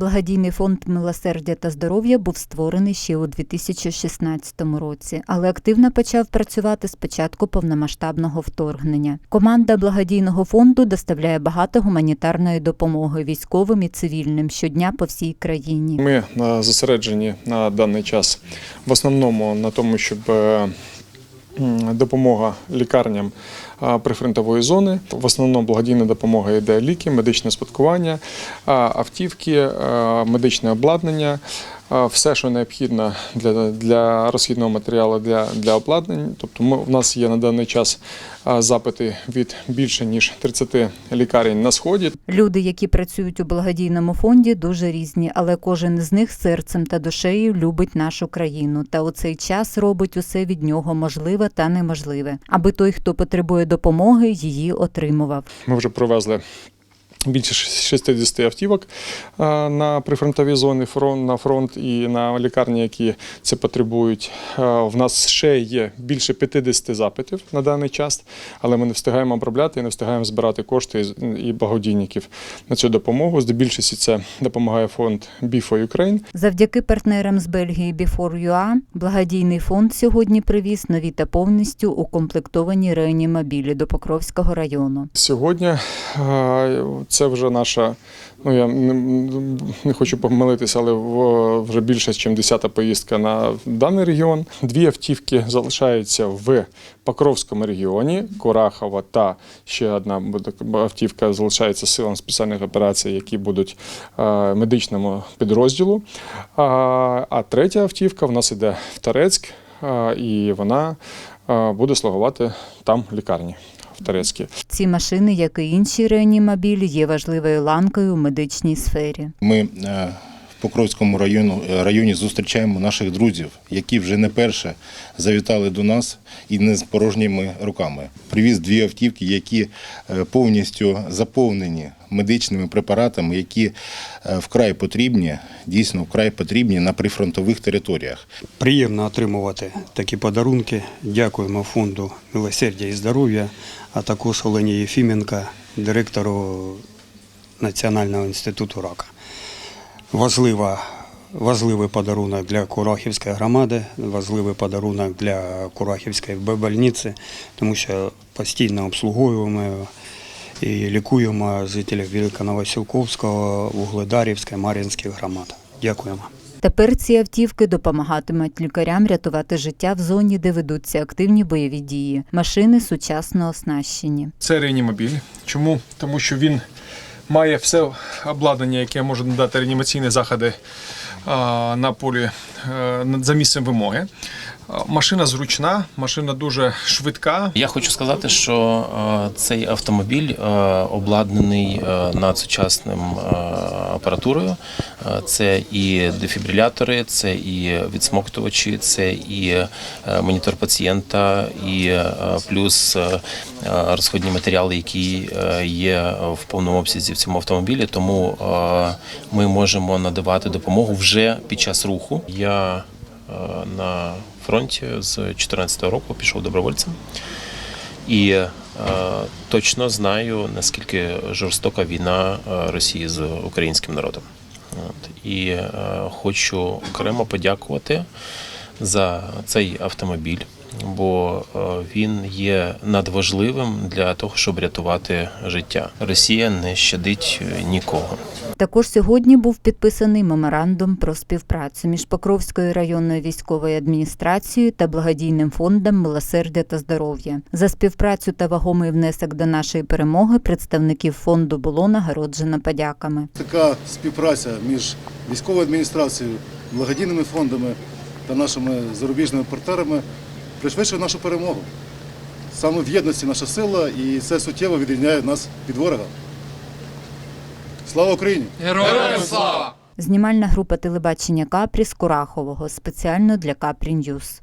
Благодійний фонд милосердя та здоров'я був створений ще у 2016 році, але активно почав працювати з початку повномасштабного вторгнення. Команда благодійного фонду доставляє багато гуманітарної допомоги військовим і цивільним щодня по всій країні. Ми е, зосереджені на даний час в основному на тому, щоб е, допомога лікарням прифронтової зони. В основному благодійна допомога йде ліки, медичне спадкування, автівки, медичне обладнання. Все, що необхідно для, для розхідного матеріалу для, для обладнання. Тобто ми, в нас є на даний час запити від більше ніж 30 лікарень на сході. Люди, які працюють у благодійному фонді, дуже різні, але кожен із них серцем та душею любить нашу країну та у цей час робить усе від нього можливе та неможливе, аби той, хто потребує допомоги, її отримував. Ми вже привезли більше 60 автівок е, на прифронтові зони фронт, на фронт і на лікарні, які це потребують. Е, В нас ще є більше 50 запитів на даний час, але ми не встигаємо обробляти і не встигаємо збирати кошти і- благодійників на цю допомогу. Здебільшості це допомагає фонд Be for Ukraine. Завдяки партнерам з Бельгії Before.ua благодійний фонд сьогодні привіз нові та повністю укомплектовані реанімобілі до Покровського району. Сьогодні е, це вже наша, ну я не, не хочу помилитися, але вже більше, ніж 10 поїздка на даний регіон. Дві автівки залишаються в Покровському регіоні, Курахова та ще одна автівка залишається силам спеціальних операцій, які будуть е, медичному підрозділу. А, а третя автівка в нас іде в Торецьк, е, і вона е, буде слугувати там лікарні в Ці машини, як і інші реанімобілі, є важливою ланкою у медичній сфері. Ми е, в Покровському району, е, районі зустрічаємо наших друзів, які вже не перше завітали до нас і не з порожніми руками. Привіз дві автівки, які е, повністю заповнені медичними препаратами, які е, вкрай потрібні, дійсно вкрай потрібні на прифронтових територіях. Приємно отримувати такі подарунки. Дякуємо фонду милосердя і здоров'я, а також Олені Єфіменка, директору Національного інституту рака. Важлива, важливий подарунок для Курахівської громади, важливий подарунок для Курахівської больниці, тому що постійно обслуговуємо і лікуємо жителів Великоновосілковського, Вугледарівської, Мар'їнських громад. Дякуємо. Тепер ці автівки допомагатимуть лікарям рятувати життя в зоні, де ведуться активні бойові дії. Машини сучасно оснащені. Це реанімобіль. Чому? Тому що він має все обладнання, яке може надати реанімаційні заходи на полі е, за місцем вимоги. Машина зручна, машина дуже швидка. Я хочу сказати, що е, цей автомобіль е, обладнаний е, надсучасним апаратурою. Це і дефібрилятори, це і відсмоктувачі, це і монітор пацієнта, і плюс розходні матеріали, які є в повному обсязі в цьому автомобілі. Тому ми можемо надавати допомогу вже під час руху. Я на фронті з 2014 року пішов добровольцем. І е, точно знаю, наскільки жорстока війна е, Росії з українським народом. От. І е, хочу окремо подякувати за цей автомобіль, бо е, він є надважливим для того, щоб рятувати життя. Росія не щадить нікого. Також сьогодні був підписаний меморандум про співпрацю між Покровською районною військовою адміністрацією та благодійним фондом Милосердя та здоров'я. За співпрацю та вагомий внесок до нашої перемоги представників фонду було нагороджено подяками. Така співпраця між військовою адміністрацією, благодійними фондами та нашими зарубіжними партнерами пришвидшує нашу перемогу. Саме в єдності наша сила і це суттєво відрізняє нас від ворога. Слава Україні! Знімальна група телебачення Капрі з Курахового спеціально для Капрі Ньюс.